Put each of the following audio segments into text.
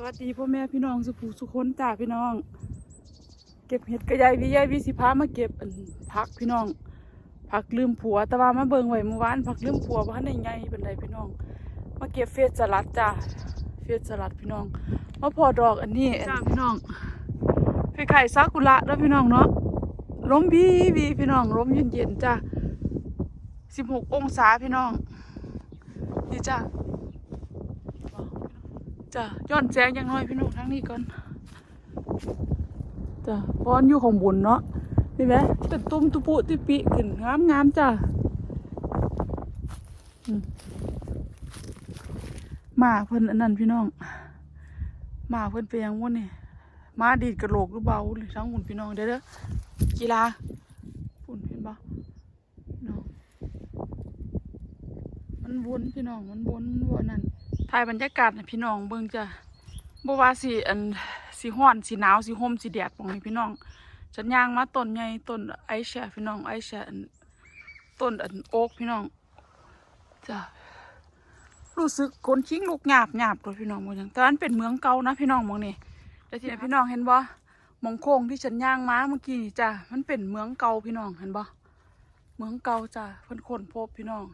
สวัสดีพ่อแม่พี่น้องสุภูสุคนจ้าพี่น้อง เก็บเห็ดกระยายวิยายวิสิพามาเก็บอันพักพี่น้องพักลืมผัวแต่ว่ามาเบิ่งไว้เมื่อวานพักลืมผัวพันในไงเป็นไรพี่น้อง มาเก็บเฟสสลัดจ้าเฟสสลัดพี่น้องมาพอดอกอันนี้จ้าพี่น้องไข่ไข่ซากุระแล้วพี่น้องเนาะลมบีบีพี่น้องลมเย็นๆจ้าสิบหกองศาพี่น้องนี่จ้า จ้ะย้อนแสงย่างน้อยพี่น้องทั้งนี้ก่อนจ้ะพราะมันอยู่ของบนเนาะนี่ไหมเป็นตุ้มตุปุติปิขึ้นงามงามจ้ะมาเพิ่นอันนั้นพี่น้อง มาเพิ่นเปียงวะนี่หมาดีดกระโหลกหรือเบาเลยทั้งหุ่นพี่น้องเด้อเด้อกีฬาฝุ่นเห็นปะน้องมันวนพี่น้องมันวนมันวนนั่น ถ่ายบรรยากาศให้พี่น้องเบิ่งจะบ่ว่าสิอันสิร้อนสิหนาวสิห่มสิแดดบ่ให้พี่น้องฉันย่างมาต้นใหญ่ต้นไอแชะพี่น้องไอแชะอันต้นอันโอ๊กพี่น้องจ้ะรู้สึกคนชิ้งลูกหยาบหยาบเลยพี่น้องบ่จังแต่อันเป็นเมืองเก่านะพี่น้องมองนี่แต่ที่พี่น้องเห็นบ่มองโค้งที่ฉันย่างมาเมื่อกี้นี่จ้ะมันเป็นเมืองเก่าพี่น้องเห็นบ่เมืองเก่าจ้ะเพิ่นคนพบพี่น้อง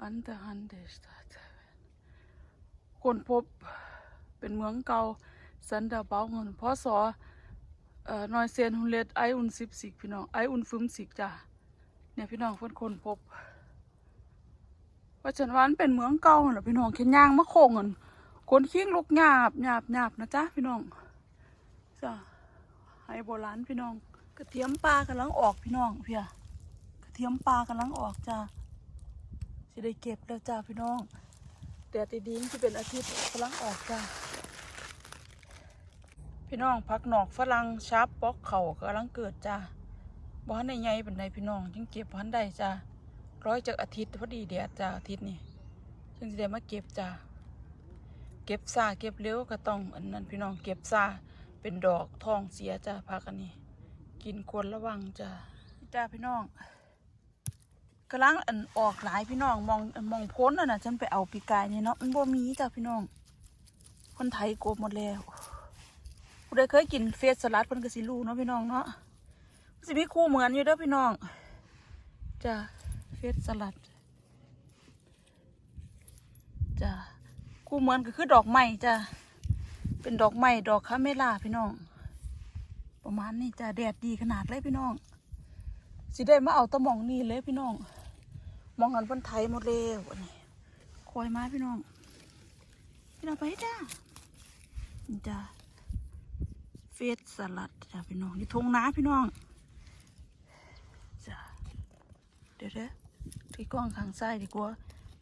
อันเดอร์ฮันเดสตาคนพบเป็นเมืองเก่าสันดาเบาเงินพศเอ่อนอยเซียนฮุนเลตไออุ่นสิบสิกพี่น้องไออุ่นฟึมสิกจ้ะเนี่ยพี่น้องเพิ่อนคนพบว่าฉันวันเป็นเมืองเก่าเหรอพี่น้องเข็นย่างมะโคงเงินคนเคียงลูกหยาบหยาบหยาบนะจ๊ะพี่น้องจ้ะไฮโบราณพี่น้องกระเทียมปลากำลังออกพี่น้องเพี่ยกระเทียมปลากำลังออกจ้ะ สิได้เก็บแล้วจ้าพี่น้องแดดดีๆมันจะเป็นอาทิตย์ฝรั่งออกจ้าพี่น้องพักหนอกฝรั่งชาร์ปปอกเขากำลังเกิดจ้าบ้านในใหญ่เป็นไดพี่น้องจึงเก็บพันได้จ้าร้อยจากอาทิตย์พอดีแดดจ้าอาทิตย์นี้จึงจะได้มาเก็บจ้าเก็บซาเก็บเร็วก็ต้องอันนั้นพี่น้องเก็บซาเป็นดอกทองเสียจ้าพักอันนี้ กินควรระวังจ้าจ้าพี่น้อง กำลังอันออกหลายพี่น้องมองมองพ้นอะนะฉันไปเอาปีกายเนี่ยเนาะมันบ่มีจ้ะพี่น้อง คนไทยโกบหมดแล้วผู้ใดเคยกินเฟสสลัดเพิ่นก็สิรู้เนาะพี่น้องเนาะสิมีคู่เหมือนอยู่เด้อพี่น้องจ้ะเฟสสลัดจ้ะคู่เหมือนก็คือดอกไม้จ้ะเป็นดอกไม้ดอกคาเมล่าพี่น้อง ประมาณนี้จ้ะแดดดีขนาดเลยพี่น้องสิได้มาเอาตะหมองนี่เลยพี่น้อง มองหันเพิ่นไทยหมดแล้วอันนี้คอยมาพี่น้อง พี่น้องไปจ้าจ้าเฟสสลัดจ้าพี่น้องนี่ทงน้าพี่น้องจ้าเดี๋ยวเด้อที่กล้องข้างซ้ายดีกว่า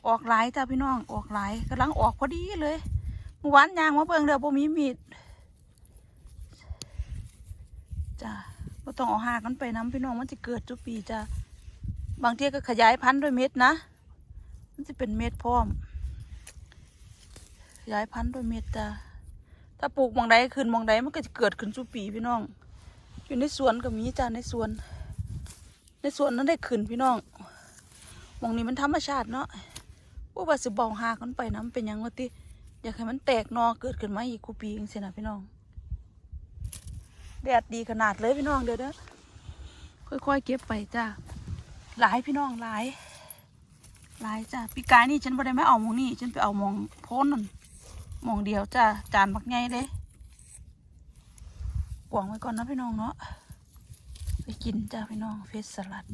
ออกหลายจ้าพี่น้องออกหลายกำลังออกพอดีเลยเมื่อวานยางมาเบิ่งเดี๋ยวบ่มีมีดจ้าก็ต้องเอาหากันไปน้ำพี่น้องมันจะเกิดทุปีจ้ะ บางทีก็ขยายพันธุ์ด้วยเม็ดนะ มันจะเป็นเม็ดพร้อม ขยายพันธุ์ด้วยเม็ดจ้ะถ้าปลูกมองใดขึ้นมองใดมันก็จะเกิดขึ้นทุกปีพี่น้อง อยู่ในสวนก็มีจ้ะในสวน ในสวนนั้นได้ขึ้นพี่น้องมองนี้มันธรรมชาติเนาะว่าว่าสิเบาหากันไปน้ำเป็นยังวะติอยากให้มันแตกนอเกิดขึ้นมาอีกคูปีจังซี่นะพี่น้องแดดดีขนาดเลยพี่น้องเดี๋ยวเด้อค่อยๆเก็บไปจ้า หลายพี่น้องหลาย หลายจ้าปีกายนี่ฉันไ่ได้ไม่เอาหมองนี่ฉันไปเอาหมองโพ้นนั่นมองเดียวจ้าจานบักไงเลยกวางไว้ก่อนนะพี่น้องเนาะไปกินจ้าพี่น้องเฟสสลัด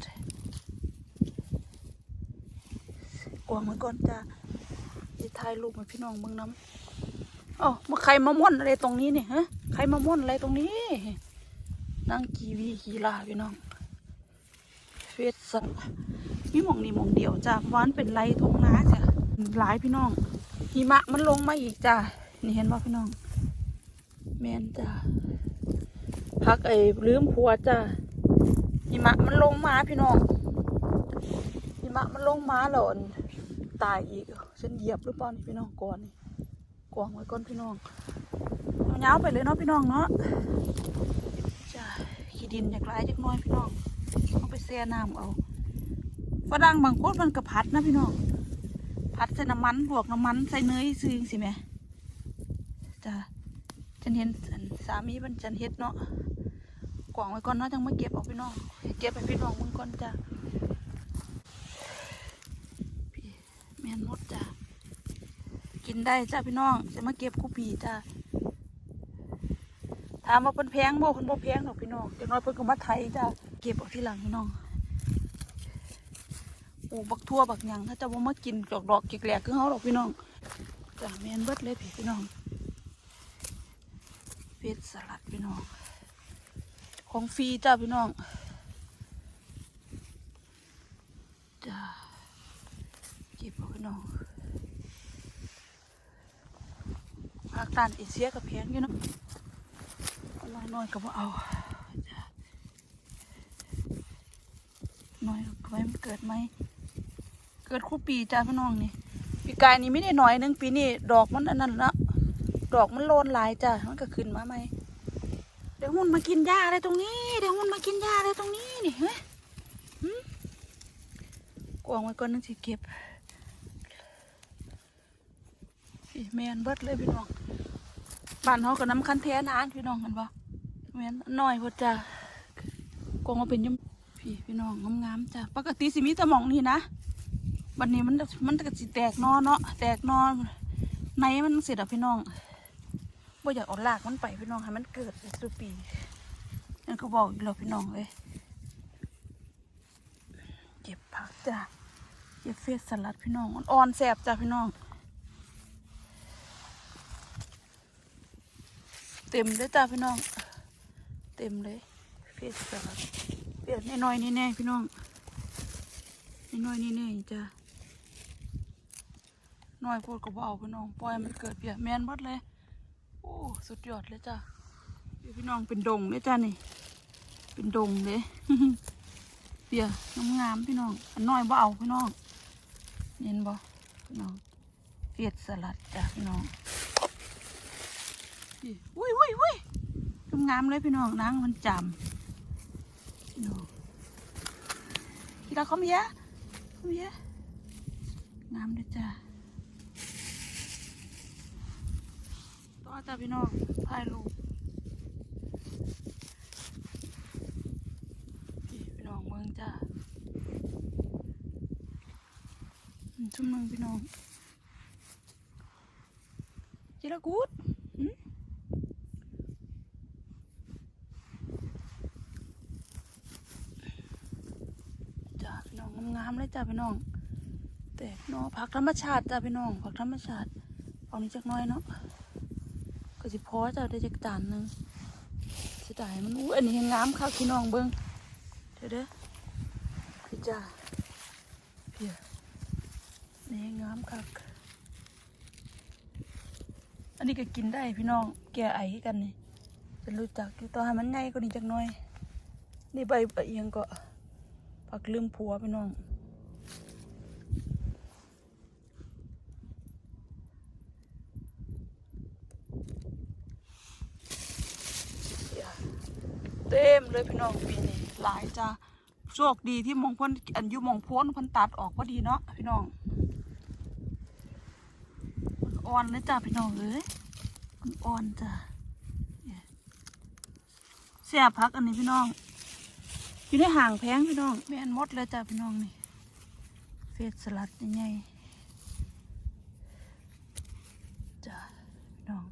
กวางไว้ก่อนจ้าจะถ่ายรูปให้พี่น้องเบิ่งน้ำอ๋อมาใครมาม่วนอะไรตรงนี้เนี่ยฮะใครมาม่วนอะไรตรงนี้นั่งกีวีกีฬาพี่น้อง เฟสสันมีมองนี่มองเดียวจ้ะวามันเป็นไรทงน้าจ้ะหลายพี่น้องหิมะมันลงมาอีกจ้ะนี่เห็นป่ะพี่น้อง แมนจ้ะพักไอ้ลืมผัวจ้ะหิมะมันลงมาพี่น้องหิมะมันลงมาแล้วอันตายอีกฉันเหยียบหรือเปล่านี่พี่น้องก่อนนี่กวางไว้ก่อนพี่น้องเอาเงาไปเลยเนาะพี่น้องเนาะจ้าขี้ดินอยากไล่จักน้อยพี่น้อง ช่น้ำเอาฝรั่งบางคนมันกระพัดนะพี่น้องผัดใส่น้ำมันบวกน้ำมันใส่เนยซื้อสิแม่จ้ะฉันเห็นสามีมันฉันเฮ็ดเนาะกวางไว้ก่อนเนาะจังมาเก็บเออกพี่น้องเก็บไปพี่น้องมึงก่อนจ้ะแม่นมดจ้ะกินได้จ้ะพี่น้องจะมาเก็บกูปีจ้ะถามว่าเพิ่นแพงบ่เพิ่นบ่แพงหรอกพี่น้องเดี๋ยวน้อยเพิ่นก็มาไถจ้ะเก็บเออกที่หลังพี่น้อง โอ้บักทั่วบักหยังถ้าจะว่ามากินดอกดอกๆแกลกๆคือเฮาดอกพี่น้องจ้ะแมนเบิดเลยพี่พี่น้องเป็ดสลัดพี่น้อง ของฟรีจ้าพี่น้องจ้าเก็บพี่น้องภาคด้านเอเชียกับแพงอยู่เนาะเอาน้อยก็บ่เอาน้อยก็ไว้มันเกิดไหม กิดคู่ปีจ้าพี่น้องนี่ปีกายนี่ไม่ได้หน่อยหนึงปีนี้ดอกมันอันนั้นละดอกมันโลนหลายจ้ามันก็ขึ้นมาไหมเดี๋ยวหุ่นมากินหญ้าอะไรตรงนี้เดี๋ยวหุ่นมากินหญ้าอะไรตรงนี้นี่เฮ้ยหึกวางไว้ก่อนนึงสิเก็บพี่แมนเบิดเลยพี่น้องบ้านเขากับน้ำคันแท้นานพี่น้องกันปะแมนน้อยพอจ้ากวางมาเป็นยมพี่พี่น้องงามๆจ้าปกติสิมีแตะมองนี่นะ วันนี้มันมันก็สิแตกนอเนาะแตกนอในมันเสร็จอะพี่น้องบ่อยากเอาลากมันไปพี่น้องให้มันเกิดสุปีนั่นก็บอกอีกแล้วพี่น้องเลยเก็บผักจ้ะเก็บเฟสสลัดพี่น้องอ่อนแสบจ้ะพี่น้อง เต็มเลยจ้ะพี่น้อง เต็มเลยเฟสสลัดเปลี่ยนน้อยๆนี่แน่พี่น้องน้อยๆนี่แน่จ้ะ น้อยโพดก็บ่เอาพี่น้องปล่อยมันเกิดเปียแมนบดเลย โอ้สุดยอดเลยจ้ะเดี๋ยพี่น้องเป็นดงเลยจ้ะนี่ เป็นดงเลยเปียงามๆพี่น้องอันน้อยบ่เอาพี่น้องเห็นบ่พี่น้องเฟียดสลัดจ้ะพี่น้องอุ้ยอุ้ยอุ้ยงามเลยพี่น้องนางมันจำพี่น้องพี่เราเขามีเยอะเขามีเยอะงามเลยจ้ะ ต่อ จ้าพี่น้องถ่ายรูปพี่พี่น้องเมืองจ้าอืมชุ่มนึงพี่น้องจิระกูดหืมจ้าพี่น้องงามๆเลยจ้าพี่น้อง แต่เนาะผักธรรมชาติจ้าพี่น้องผักธรรมชาติเอานี้จักน้อยเนาะ ก็สิพอจะได้จักจานหนึงสิได้มันอู้อันนี้ยังงามค่ะพี่น้องเบิ้งเดี๋ยวเด้อพี่จ้าเพียนี่งามค่ะอันนี้ก็กินได้พี่น้องแก่ไอกันนี่จะรู้จักอยู่ต่อให้มันใหญ่กว่านี้จักหน่อยนี่ใบใบเอียงก็ผักลืมผัวพี่น้อง เต็มเลยพี่น้องปีนี้หลาย จ้าโชคดีที่มองพ้นอันยุมองพ้นพ้นตัดออกพอดีเนาะพี่น้องอ่อนเลยจ้าพี่น้องเอ้ยอ่อนจ้าเสียพักอันนี้พี่น้อง อยู่ในห่างแพงพี่น้องแม่นมดเลยจ้าพี่น้องนี่เฟสสลัดยังไงจ้าพี่น้อง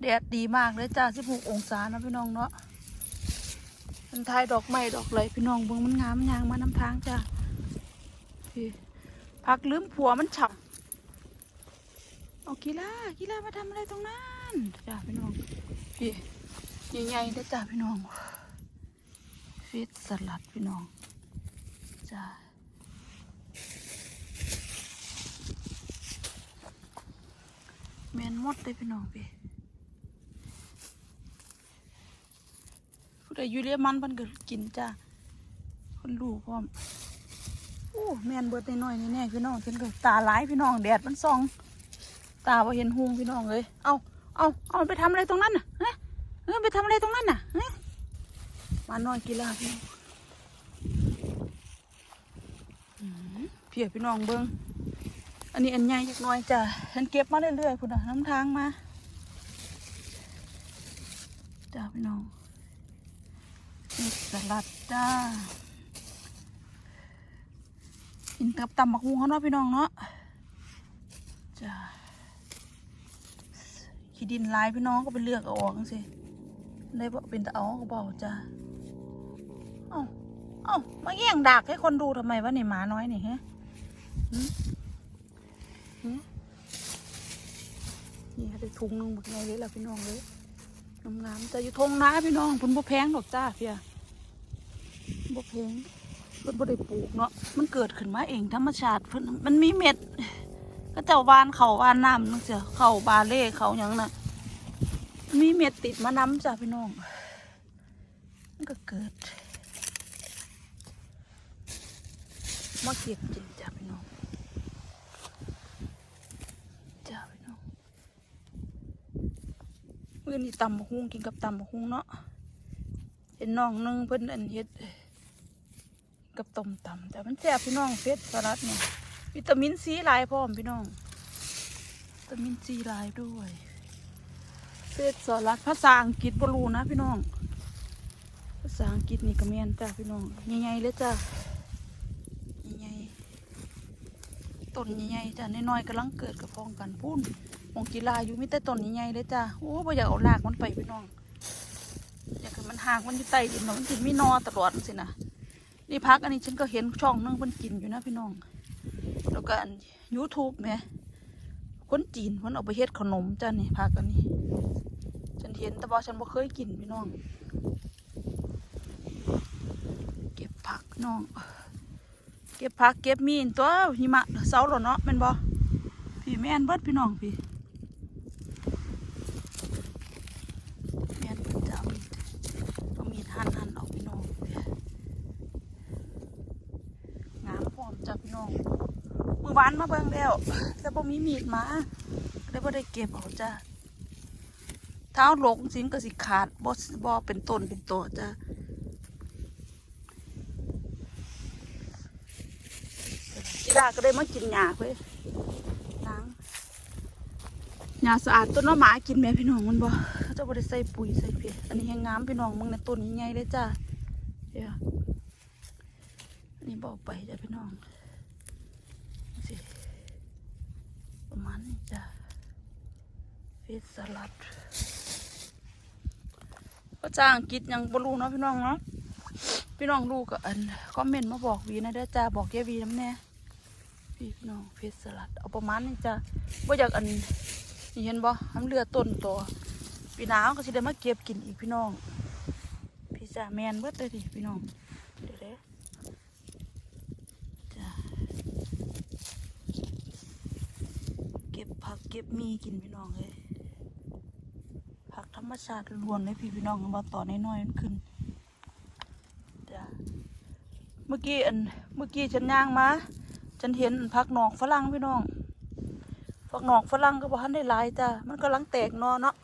แดดดีมากเลยจ้า16องศานะพี่น้องเนาะ มันทายดอกไม้ดอกไหลพี่น้องเบิ่งมันงามยางมาน้ำทางจ้าพี่พักลืมผัวมันฉ่ำเอากีฬากีฬามาทำอะไรตรงนั้นจ้าพี่น้องพี่ใหญ่ๆได้จ้าพี่น้องฟิตสลัดพี่น้องจ้าแมนมดเลยพี่น้องพี่ ผู้ใดอยู่เรียมันเพิ่นก็กินจ้าคนรู้พร้อมโอ้แม่นเบิดน้อยนี่แน่พี่น้องเพิ่นก็ตาหลายพี่น้องแดดมันส่อง ตาบ่เห็นหุงพี่น้องเลยเอาเอาเอาไปทำอะไรตรงนั้นน่ะฮะเออไปทำอะไรตรงนั้นน่ะฮะมานอนกีฬาพี่น้องอืมเพียพี่น้องเบิ่งอันนี้อันใหญ่จักน้อยจ้ะฉันเก็บมาเรื่อยๆพุ่นน่ะน้ำทางมาจ้าพี่น้อง สลัดจ้า กินกับตำบักฮุงเขาเนาะพี่น้องเนาะจ้าขี้ดินลายพี่น้องก็ไปเลือกเอาออกจังสิได้บ่เป็นตะเอาก็เบาจ้าเอ้าเอ้ามาแย่งดักให้คนดูทำไมวะเนี่ยหมาน้อยนี่ฮะนี่ค่ะได้ถุงนึงบักไงเลยล่ะพี่น้องเลยงามๆจะอยู่ทงนาพี่น้องพุ่นบ่แพงดอกจ้าเพีย บ่แพงเพิ่นบ่ได้ปลูกเนาะมันเกิดขึ้นมาเองธรรมชาติเพิ่นมันมีเม็ดก็เจ้าวานเขาวานน้ำนั่นเสียเขาบาเล่เขาหยังน่ะมีเม็ดติดมาน้ำจ้าพี่น้องมันก็เกิดมาเก็บกินจ้าพี่น้องจ้าพี่น้องเมื้อนี้ตำบักฮุงกินกับตำบักฮุงเนาะเห็นน้องนึงเพิ่นอันเฮ็ด กับต้มตำแต่มันแซ่บพี่น้องเฟสสลัดเนี่ยวิตามินซีหลายพร้อมพี่น้องวิตามินซีหลายด้วยเฟสสลัดภาษาอังกฤษบรูนะพี่น้อง ภาษาอังกฤษนี่ก็แม่นจ้าพี่น้องใหญ่ๆเลยจ้าใหญ่ๆต้นใหญ่ๆจ้ะน้อยๆกำลังเกิดกับพองกันพุ่นมองกีฬาอยู่มีแต่ต้นใหญ่ๆเลยจ้ะโอ้บ่อยากเอารากมันไปพี่น้องอยากให้มันหากมันอยู่ใต้ดินเนาะมันกินไม่นอตลอดสินะ นี่พักอันนี้ฉันก็เห็นช่องนึงเพิ่นกินอยู่นะพี่น้อง แล้วก็ยูทูบแหมคนจีนเพิ่นเอาไปเฮ็ดขนมจ้ะนี่พักอันนี้ ฉันเห็นแต่ว่าฉันบ่เคยกินพี่น้อง เก็บผักน้อง เก็บผักเก็บมีนตัวหิมะเสาหล่นเนาะแม่นบ่พี่แม่นเบิดพี่น้องพี่แม่นเบิดจะเอามีดเอามีดหั่นหั่นเอาพี่น้องงามพร้อมจ้ะพี่น้อง มือวานมาเบิ่งแล้วแต่บ่มีมีดมาเลยบ่ได้เก็บเอาจ้ะเท้าหลงสินก็สิขาดบ่บ่เป็นต้นเป็นตัวจ้ะกีฬาก็ได้มากินหญ้าเว้ยล้างหญ้าสะอาดต้นน้อหมากินแม่พี่น้องมันบ่เขาจะบ่ได้ใส่ปุ๋ยใส่เพชอันนี้แห้งงามพี่น้องมึงในต้นใหญ่ๆเลยจ้าเดี๋ยวอันนี้บอกไปจ้ะพี่น้องสิ ประมาณนี้จ้ะเฟสสลัดก็จ้างกิจยังบรูเนาะพี่น้องเนาะพี่น้องรู้ก็อันคอมเมนต์มาบอกวีนะเด้อจ้าบอกยายวีน้ำแน่พี่น้องเพชสลัดเอาประมาณนี้จ้ะว่าอยากอันนี่เห็นบ่ทำเรือต้นตัวปีหนาวก็สิได้มาเก็บกินอีกพี่น้องพี่จ่าแมนเบิดเลยดิพี่น้องเดี๋ยวเด้อจ้ะเก็บผัก เก็บมีกินพี่น้องเลยผักธรรมชาติล้วนเลยพี่พี่น้องมาต่อน้อยๆมันขึ้นจ้ะเมื่อกี้อันเมื่อกี้ฉันย่างมาฉันเห็นผักหนอกฝรั่งพี่น้องผักหนอกฝรั่งก็บ่ทันได้ลายจ้ะมันกำลังแตกนอเนาะ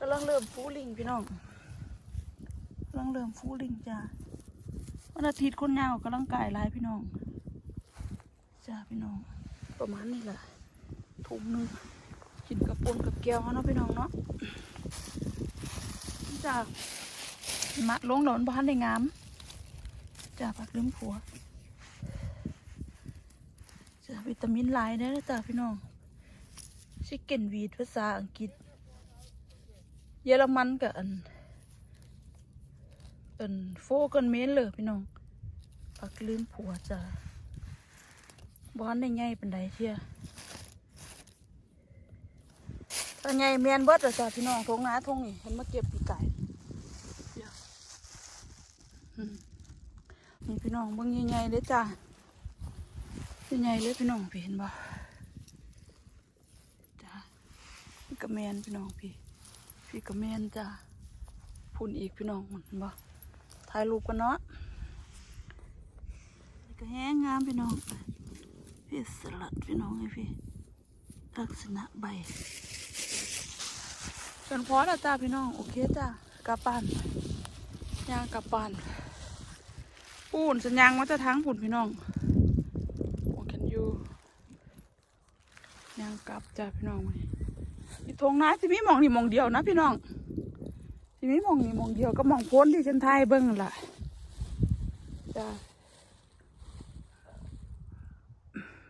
กำลังเริ่มฟูลิงพี่น้องกำลังเริ่มฟูลิงจ้ะวันอาทิตย์คนยาวกำลังกายลายพี่น้องจ้าพี่น้อง ประมาณนี้แหละ ถุงนึงกินกับปนกับแก้วเนาะพี่น้องเนาะจ้ามาลงหนอนบ้านได้งามจ้าผักลืมผัวจ้ะวิตามินหลายได้แล้วจ้ะพี่น้องชิคเก้นวีดภาษาอังกฤษ เยอรมันกับอันอันโฟกันเมนเลยพี่น้องปักลืมผัวจ้ะบ้านได้ไงเป็นไดเชีย ถ้าไงเมียนเบิดเลยจ้ะพี่น้องทงนาทงนี่เห็นมาเก็บปีไก่มนี่พี่น้องเบิ่งใหญ่ๆเลยจ้ะเป็นไงเลยพี่น้องพี่เห็นบ่จ้าพี่กระแมนพี่น้องพี่ พี่กระแมนจ้าพุ่นอีกพี่น้องเห็นบ่ถ่ายรูปกันเนาะก็แห้งงามพี่น้องพี่สลัดพี่น้องไงพี่ลักษณะใบ ฉันพอแล้วจ้าพี่น้อง โอเคจ้ากลับบ้านย่างกลับบ้านปูนสัญญางว่าจะทั้งปุ่นพี่น้อง What can you างกลับจ้าพี่น้องมานี่ทงนาสิมีมองนี่มองเดียวนะพี่น้องสิมีมองนี่มองเดียวก็มองพ้นที่ฉันทายเบิ้งล่ะจ้า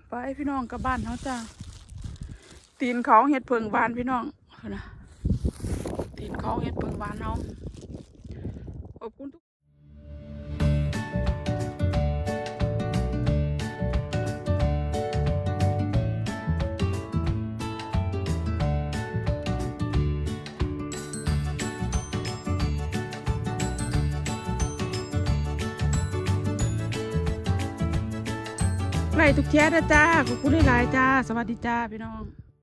ไปพี่น้องกลับบ้านเขาจ้าตีนเขาเห็ดเพิงบานพี่น้องนะ ตีนเขาเห็ดเพิงบานเขาขอบคุณทุกไล่ทุกแชทนะจ้าขอบคุณหลายๆจ้า สวัสดีจ้า พี่น้อง